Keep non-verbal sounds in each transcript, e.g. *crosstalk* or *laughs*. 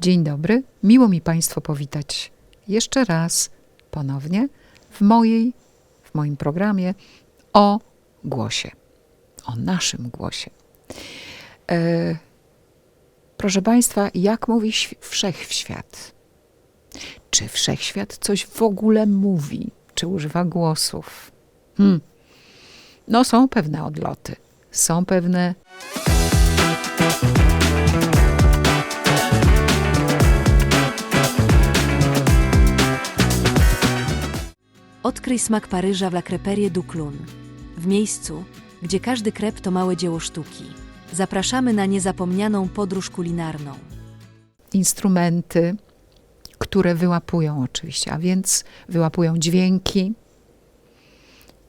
Dzień dobry, miło mi Państwo powitać jeszcze raz ponownie w mojej, w moim programie o głosie, o naszym głosie. E, proszę Państwa, jak mówi św- wszechświat? Czy wszechświat coś w ogóle mówi? Czy używa głosów? Hmm. No, są pewne odloty, są pewne Odkryj smak Paryża w La Creperie du Clun. W miejscu, gdzie każdy krep to małe dzieło sztuki. Zapraszamy na niezapomnianą podróż kulinarną. instrumenty, które wyłapują oczywiście, a więc wyłapują dźwięki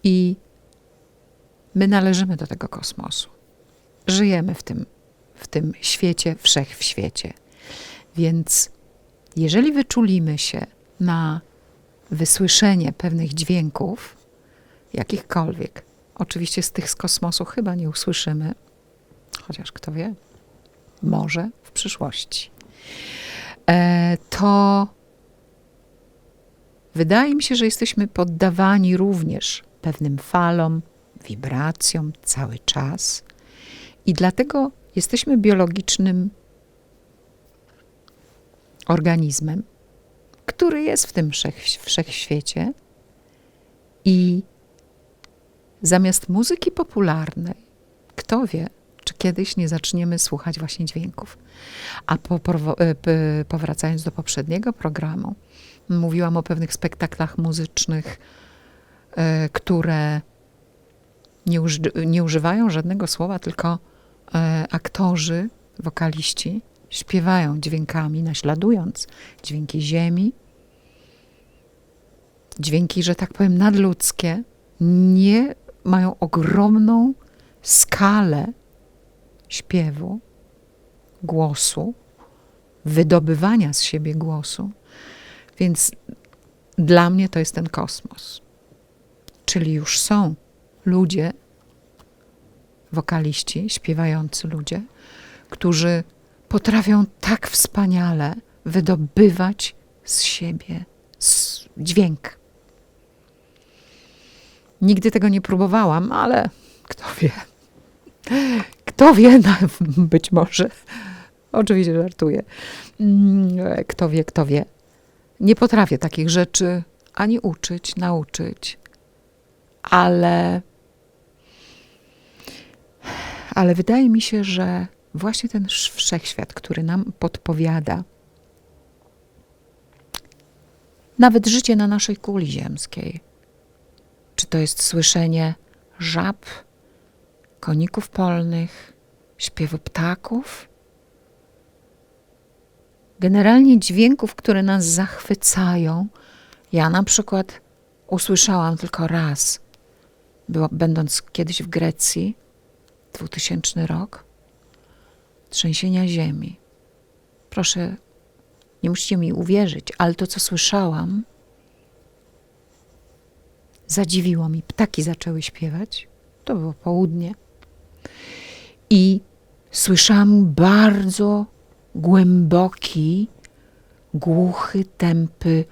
i my należymy do tego kosmosu. Żyjemy w tym, w tym świecie, wszech w świecie. Więc jeżeli wyczulimy się na wysłyszenie pewnych dźwięków, jakichkolwiek, oczywiście z tych z kosmosu chyba nie usłyszymy, chociaż kto wie, może w przyszłości e, to wydaje mi się, że jesteśmy poddawani również pewnym falom, wibracjom cały czas. I dlatego jesteśmy biologicznym organizmem, który jest w tym wszech, wszechświecie. I zamiast muzyki popularnej, kto wie, czy kiedyś nie zaczniemy słuchać właśnie dźwięków. A po, e, powracając do poprzedniego programu, mówiłam o pewnych spektaklach muzycznych, e, które nie, uży- nie używają żadnego słowa, tylko e, aktorzy, wokaliści śpiewają dźwiękami, naśladując dźwięki ziemi, dźwięki, że tak powiem, nadludzkie, nie mają ogromną skalę śpiewu, głosu, wydobywania z siebie głosu. Więc dla mnie to jest ten kosmos. Czyli już są ludzie, wokaliści, śpiewający ludzie, którzy potrafią tak wspaniale wydobywać z siebie dźwięk. Nigdy tego nie próbowałam, ale kto wie. Kto wie, no, być może. Oczywiście żartuję. Mm, Kto wie, kto wie. Nie potrafię takich rzeczy ani uczyć, nauczyć, ale, ale wydaje mi się, że właśnie ten sz- wszechświat, który nam podpowiada, nawet życie na naszej kuli ziemskiej, czy to jest słyszenie żab, koników polnych, śpiewu ptaków, generalnie dźwięków, które nas zachwycają. Ja na przykład usłyszałam tylko raz, było, będąc kiedyś w Grecji, 2000 rok, trzęsienia ziemi. Proszę, nie musicie mi uwierzyć, ale to, co słyszałam, zadziwiło mi. Ptaki zaczęły śpiewać. To było południe. I słyszałam bardzo głęboki, głuchy, tępy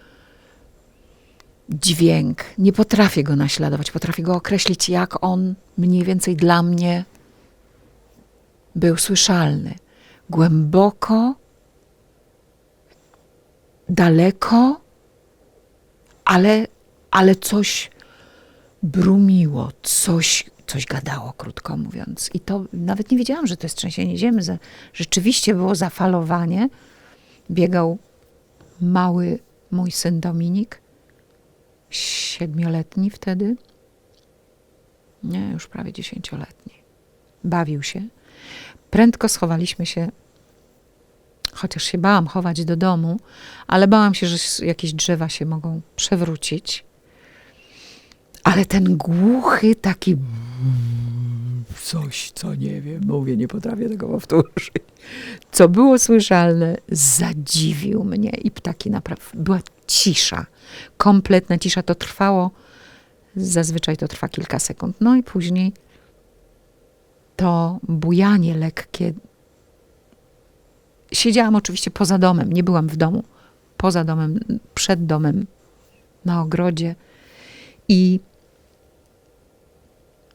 dźwięk. Nie potrafię go naśladować, potrafię go określić, jak on mniej więcej dla mnie był słyszalny. Głęboko, daleko, ale, ale coś brumiło, coś, coś gadało, krótko mówiąc. I to nawet nie wiedziałam, że to jest trzęsienie ziemi. Rzeczywiście było zafalowanie. Biegał mały mój syn Dominik, siedmioletni wtedy. Nie, już prawie dziesięcioletni. Bawił się. Prędko schowaliśmy się, chociaż się bałam chować do domu, ale bałam się, że jakieś drzewa się mogą przewrócić. Ale ten głuchy taki coś, co nie wiem, mówię, nie potrafię tego powtórzyć, co było słyszalne, zadziwił mnie i ptaki naprawdę, była cisza, kompletna cisza, to trwało, zazwyczaj to trwa kilka sekund, no i później to bujanie lekkie siedziałam oczywiście poza domem, nie byłam w domu, poza domem, przed domem, na ogrodzie. I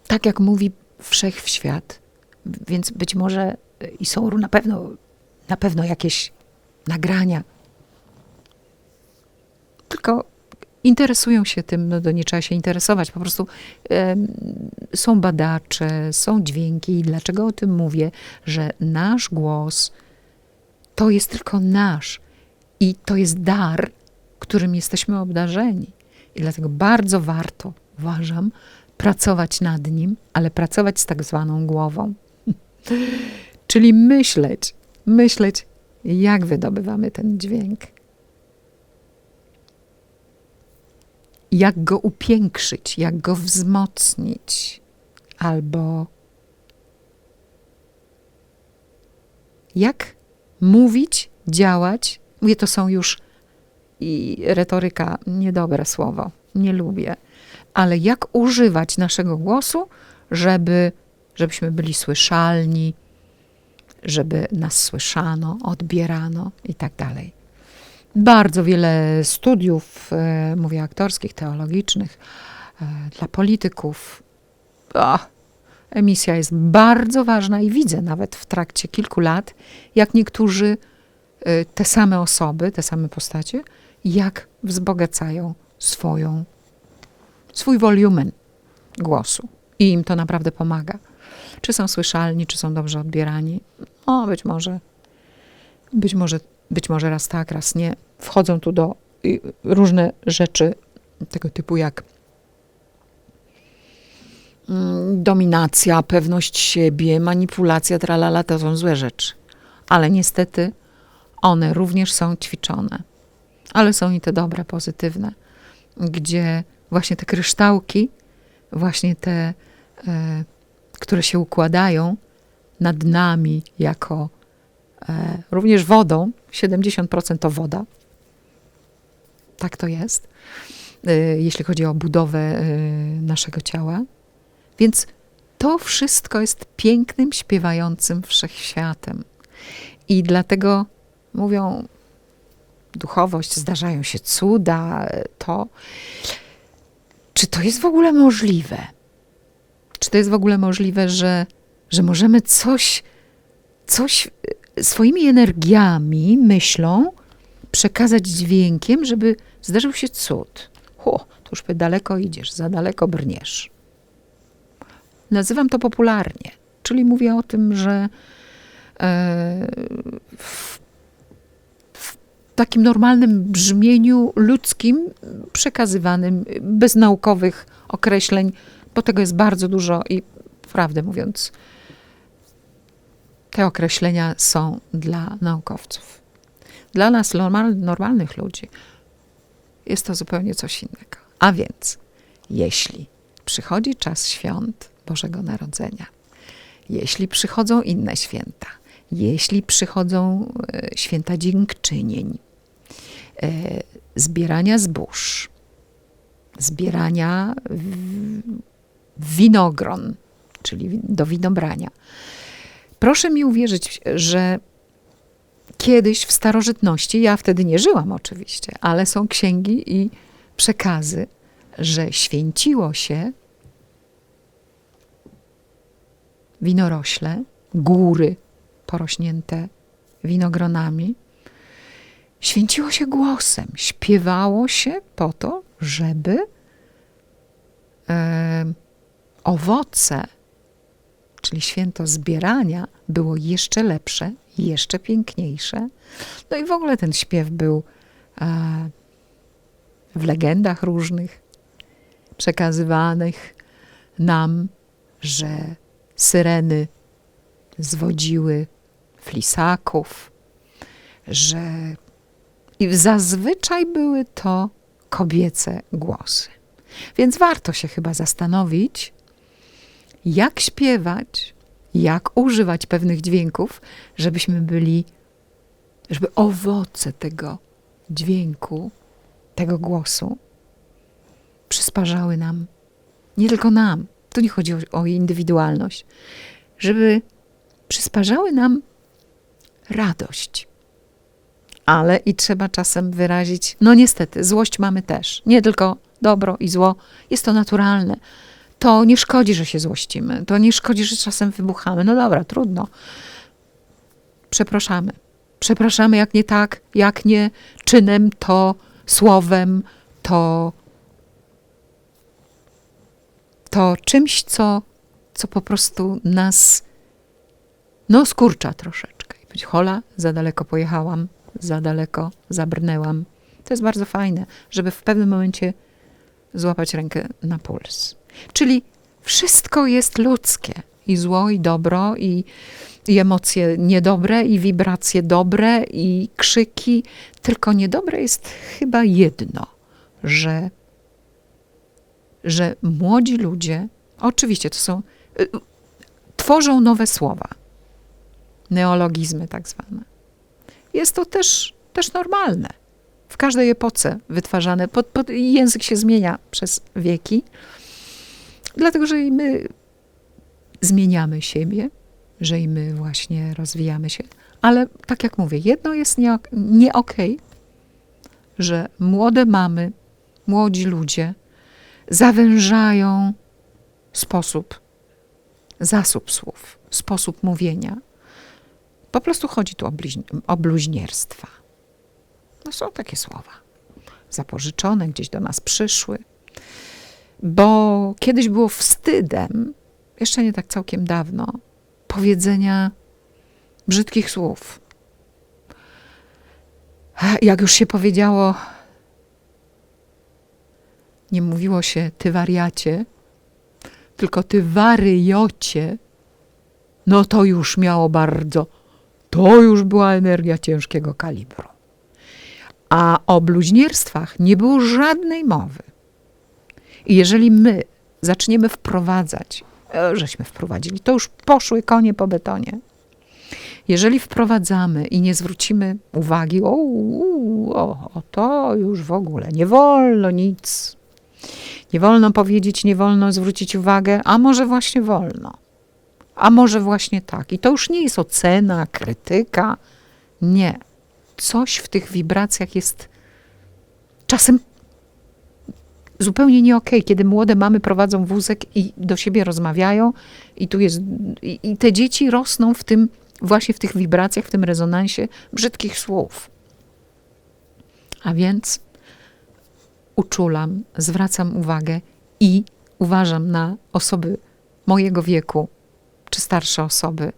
tak jak mówi wszechświat, więc być może y, i są na pewno, na pewno jakieś nagrania. Tylko interesują się tym, no to nie trzeba się interesować. Po prostu em, są badacze, są dźwięki. Dlaczego o tym mówię? Że nasz głos to jest tylko nasz. I to jest dar, którym jesteśmy obdarzeni. I dlatego bardzo warto, uważam, pracować nad nim, ale pracować z tak zwaną głową. *laughs* Czyli myśleć, myśleć, jak wydobywamy ten dźwięk. Jak go upiększyć, jak go wzmocnić, albo jak mówić, działać. Mówię, to są już i retoryka, niedobre słowo, nie lubię, ale jak używać naszego głosu, żeby, żebyśmy byli słyszalni, żeby nas słyszano, odbierano i tak dalej. Bardzo wiele studiów, e, mówię aktorskich, teologicznych, e, dla polityków. O, emisja jest bardzo ważna i widzę nawet w trakcie kilku lat, jak niektórzy e, te same osoby, te same postacie, jak wzbogacają swoją, swój wolumen głosu. I im to naprawdę pomaga. Czy są słyszalni, czy są dobrze odbierani? O, być może, być może, być może raz tak, raz nie. Wchodzą tu do y, różne rzeczy tego typu jak mm, dominacja, pewność siebie, manipulacja, tralala, to są złe rzeczy. Ale niestety one również są ćwiczone. Ale są i te dobre, pozytywne, gdzie właśnie te kryształki, właśnie te, e, które się układają nad nami jako również wodą, 70% to woda. Tak to jest, e, jeśli chodzi o budowę e, naszego ciała. Więc to wszystko jest pięknym, śpiewającym wszechświatem. I dlatego mówią, duchowość, zdarzają się cuda, to. Czy to jest w ogóle możliwe? Czy to jest w ogóle możliwe, że, że możemy coś, coś e, swoimi energiami, myślą przekazać dźwiękiem, żeby zdarzył się cud? Hu, to już daleko idziesz, za daleko brniesz. Nazywam to popularnie, czyli mówię o tym, że e, w takim normalnym brzmieniu ludzkim, przekazywanym, bez naukowych określeń, bo tego jest bardzo dużo i prawdę mówiąc, te określenia są dla naukowców. Dla nas, normal, normalnych ludzi, jest to zupełnie coś innego. A więc, jeśli przychodzi czas świąt Bożego Narodzenia, jeśli przychodzą inne święta, jeśli przychodzą e, święta dziękczynień, e, zbierania zbóż, zbierania winogron, czyli do winobrania. Proszę mi uwierzyć, że kiedyś w starożytności, ja wtedy nie żyłam oczywiście, ale są księgi i przekazy, że święciło się winorośle, góry porośnięte winogronami, święciło się głosem, śpiewało się po to, żeby e, owoce, czyli święto zbierania, było jeszcze lepsze, jeszcze piękniejsze. No i w ogóle ten śpiew był e, w legendach różnych, przekazywanych nam, że syreny zwodziły flisaków, że i zazwyczaj były to kobiece głosy. Więc warto się chyba zastanowić, jak śpiewać, jak używać pewnych dźwięków, żebyśmy byli, żeby owoce tego dźwięku, tego głosu przysparzały nam, nie tylko nam, tu nie chodzi o, o indywidualność, żeby przysparzały nam radość. Ale i trzeba czasem wyrazić, no niestety, złość mamy też. Nie tylko dobro i zło, jest to naturalne. To nie szkodzi, że się złościmy. To nie szkodzi, że czasem wybuchamy. No dobra, trudno. Przepraszamy. Przepraszamy, jak nie tak, jak nie czynem, to słowem, to, to czymś, co, co po prostu nas no skurcza troszeczkę. Być hola, za daleko pojechałam, za daleko zabrnęłam. To jest bardzo fajne, żeby w pewnym momencie złapać rękę na puls. Czyli wszystko jest ludzkie. I zło, i dobro, i, i emocje niedobre, i wibracje dobre, i krzyki. Tylko niedobre jest chyba jedno, że, że młodzi ludzie, oczywiście to są, y, tworzą nowe słowa, neologizmy tak zwane. Jest to też, też normalne. W każdej epoce wytwarzane. Pod, pod, język się zmienia przez wieki, dlatego że i my zmieniamy siebie, że i my właśnie rozwijamy się. Ale tak jak mówię, jedno jest nie, nie okej, że młode mamy, młodzi ludzie zawężają sposób, zasób słów, sposób mówienia. Po prostu chodzi tu o, o bluźnierstwa. No są takie słowa. Zapożyczone, gdzieś do nas przyszły. Bo kiedyś było wstydem, jeszcze nie tak całkiem dawno, powiedzenia brzydkich słów. Jak już się powiedziało, nie mówiło się ty wariacie, tylko ty waryjocie, no to już miało bardzo, to już była energia ciężkiego kalibru. A o bluźnierstwach nie było żadnej mowy. I jeżeli my zaczniemy wprowadzać, e, żeśmy wprowadzili, to już poszły konie po betonie. Jeżeli wprowadzamy i nie zwrócimy uwagi, o, o, o to już w ogóle nie wolno nic. Nie wolno powiedzieć, nie wolno zwrócić uwagę, a może właśnie wolno. A może właśnie tak. I to już nie jest ocena, krytyka. Nie. Coś w tych wibracjach jest czasem zupełnie nie okej, kiedy młode mamy prowadzą wózek i do siebie rozmawiają i tu jest, i, i te dzieci rosną w tym, właśnie w tych wibracjach, w tym rezonansie brzydkich słów. A więc uczulam, zwracam uwagę i uważam na osoby mojego wieku, czy starsze osoby.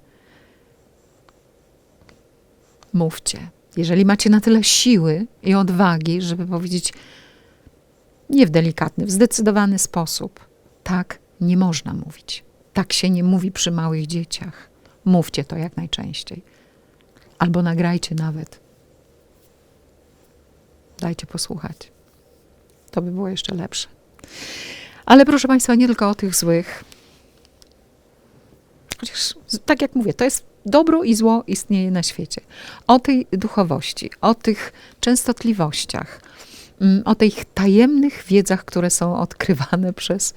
Mówcie. Jeżeli macie na tyle siły i odwagi, żeby powiedzieć nie w delikatny, w zdecydowany sposób, tak nie można mówić. Tak się nie mówi przy małych dzieciach. Mówcie to jak najczęściej. Albo nagrajcie nawet. Dajcie posłuchać. To by było jeszcze lepsze. Ale proszę Państwa, nie tylko o tych złych. Chociaż, tak jak mówię, to jest dobro i zło istnieje na świecie. O tej duchowości, o tych częstotliwościach, o tych tajemnych wiedzach, które są odkrywane *laughs* przez,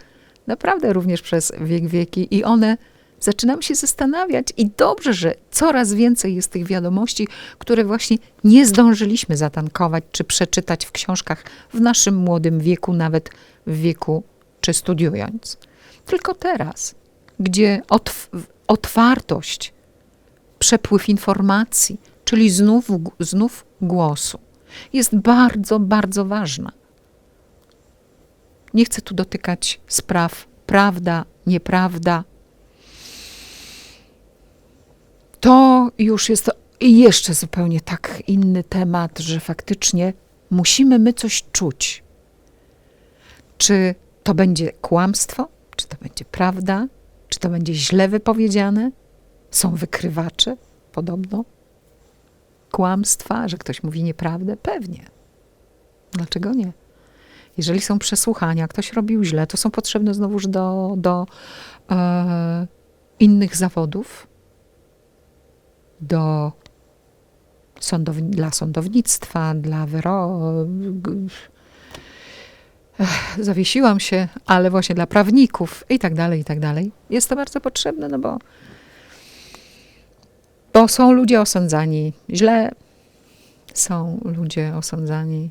naprawdę również przez wiek wieki i one zaczynam się zastanawiać i dobrze, że coraz więcej jest tych wiadomości, które właśnie nie zdążyliśmy zatankować czy przeczytać w książkach w naszym młodym wieku, nawet w wieku czy studiując. Tylko teraz, gdzie otw- otwartość, przepływ informacji, czyli znów, znów głosu, jest bardzo, bardzo ważna. Nie chcę tu dotykać spraw prawda, nieprawda. To już jest jeszcze zupełnie tak inny temat, że faktycznie musimy my coś czuć. Czy to będzie kłamstwo, czy to będzie prawda, czy to będzie źle wypowiedziane? Są wykrywacze, podobno, kłamstwa, że ktoś mówi nieprawdę? Pewnie. Dlaczego nie? Jeżeli są przesłuchania, ktoś robił źle, to są potrzebne znowuż do, do e, innych zawodów, do sądow, dla sądownictwa, dla wyro... Ech, zawiesiłam się, ale właśnie dla prawników i tak dalej, i tak dalej. Jest to bardzo potrzebne, no bo Bo są ludzie osądzani. Źle, są ludzie osądzani.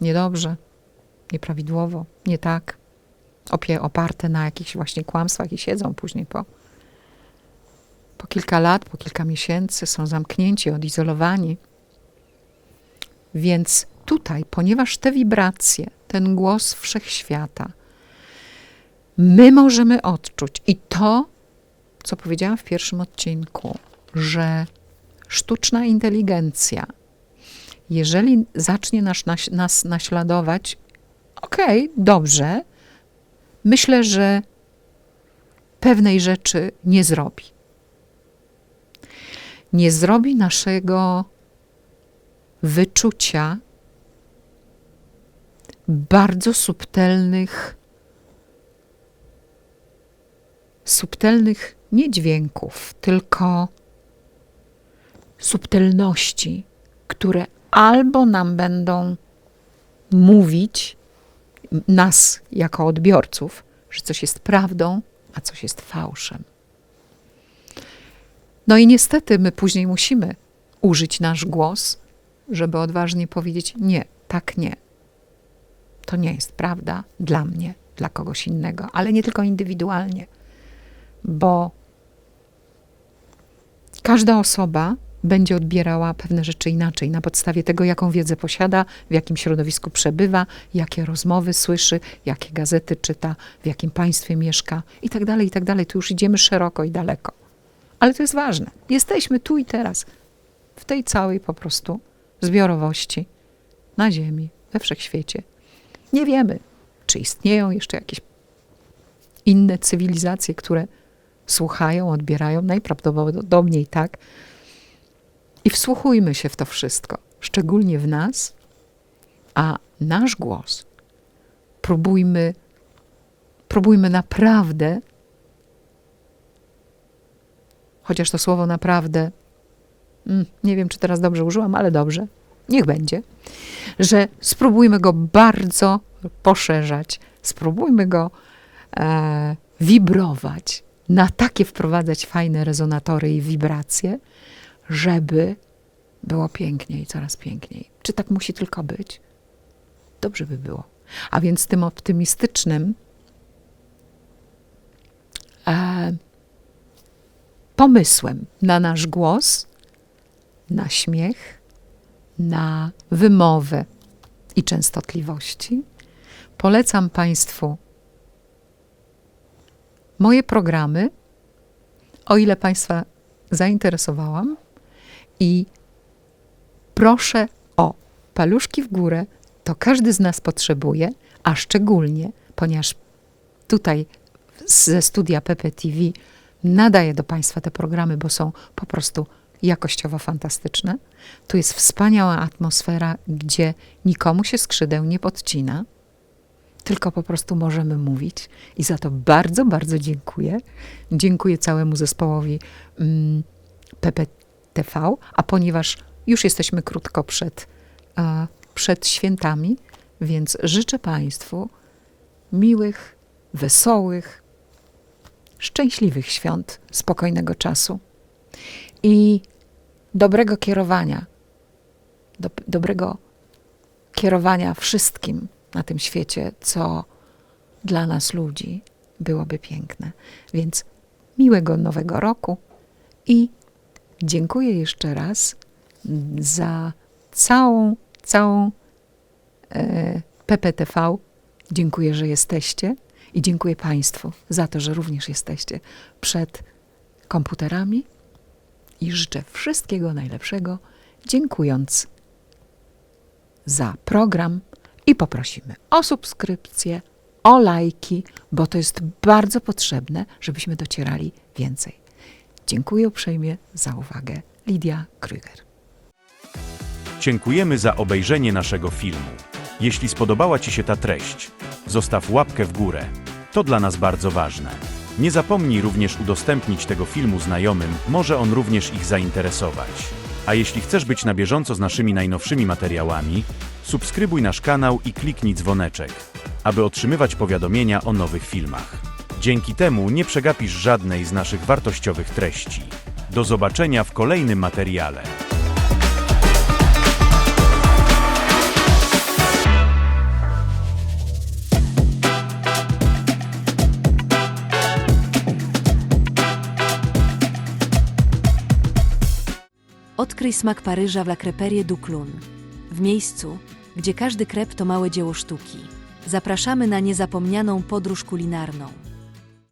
Niedobrze, nieprawidłowo, nie tak, opie, oparte na jakichś właśnie kłamstwach i siedzą później po, po kilka lat, po kilka miesięcy, są zamknięci, odizolowani. Więc tutaj, ponieważ te wibracje, ten głos wszechświata, my możemy odczuć i to, co powiedziałam w pierwszym odcinku, że sztuczna inteligencja, jeżeli zacznie nas, nas, nas naśladować, okej, dobrze, myślę, że pewnej rzeczy nie zrobi. Nie zrobi naszego wyczucia bardzo subtelnych, subtelnych nie dźwięków, tylko subtelności, które albo nam będą mówić, nas jako odbiorców, że coś jest prawdą, a coś jest fałszem. No i niestety my później musimy użyć nasz głos, żeby odważnie powiedzieć: Nie, tak nie. To nie jest prawda dla mnie, dla kogoś innego, ale nie tylko indywidualnie, bo każda osoba będzie odbierała pewne rzeczy inaczej na podstawie tego, jaką wiedzę posiada, w jakim środowisku przebywa, jakie rozmowy słyszy, jakie gazety czyta, w jakim państwie mieszka i tak dalej, i tak dalej. Tu już idziemy szeroko i daleko. Ale to jest ważne. Jesteśmy tu i teraz, w tej całej po prostu zbiorowości na Ziemi, we wszechświecie. Nie wiemy, czy istnieją jeszcze jakieś inne cywilizacje, które słuchają, odbierają, najprawdopodobniej tak. I wsłuchujmy się w to wszystko, szczególnie w nas, a nasz głos próbujmy, próbujmy naprawdę, chociaż to słowo naprawdę, mm, nie wiem, czy teraz dobrze użyłam, ale dobrze, niech będzie, że spróbujmy go bardzo poszerzać, spróbujmy go e, wibrować, na takie wprowadzać fajne rezonatory i wibracje, żeby było piękniej, coraz piękniej. Czy tak musi tylko być? Dobrze by było. A więc tym optymistycznym e, pomysłem na nasz głos, na śmiech, na wymowę i częstotliwości, polecam Państwu moje programy, o ile Państwa zainteresowałam, i proszę o paluszki w górę, to każdy z nas potrzebuje, a szczególnie, ponieważ tutaj ze studia PPTV nadaję do Państwa te programy, bo są po prostu jakościowo fantastyczne. Tu jest wspaniała atmosfera, gdzie nikomu się skrzydeł nie podcina, tylko po prostu możemy mówić. I za to bardzo, bardzo dziękuję. Dziękuję całemu zespołowi mm, PPTV, a ponieważ już jesteśmy krótko przed, a, przed świętami, więc życzę Państwu miłych, wesołych, szczęśliwych świąt, spokojnego czasu i dobrego kierowania, do, dobrego kierowania wszystkim na tym świecie, co dla nas ludzi byłoby piękne. Więc miłego nowego roku i dziękuję jeszcze raz za całą, całą e, PPTV. Dziękuję, że jesteście i dziękuję Państwu za to, że również jesteście przed komputerami i życzę wszystkiego najlepszego, dziękując za program i poprosimy o subskrypcję, o lajki, bo to jest bardzo potrzebne, żebyśmy docierali więcej. Dziękuję uprzejmie za uwagę. Lidia Krüger. Dziękujemy za obejrzenie naszego filmu. Jeśli spodobała Ci się ta treść, zostaw łapkę w górę. To dla nas bardzo ważne. Nie zapomnij również udostępnić tego filmu znajomym, może on również ich zainteresować. A jeśli chcesz być na bieżąco z naszymi najnowszymi materiałami, subskrybuj nasz kanał i kliknij dzwoneczek, aby otrzymywać powiadomienia o nowych filmach. Dzięki temu nie przegapisz żadnej z naszych wartościowych treści. Do zobaczenia w kolejnym materiale. Odkryj smak Paryża w La Crêperie du Clun. W miejscu, gdzie każdy krep to małe dzieło sztuki. Zapraszamy na niezapomnianą podróż kulinarną.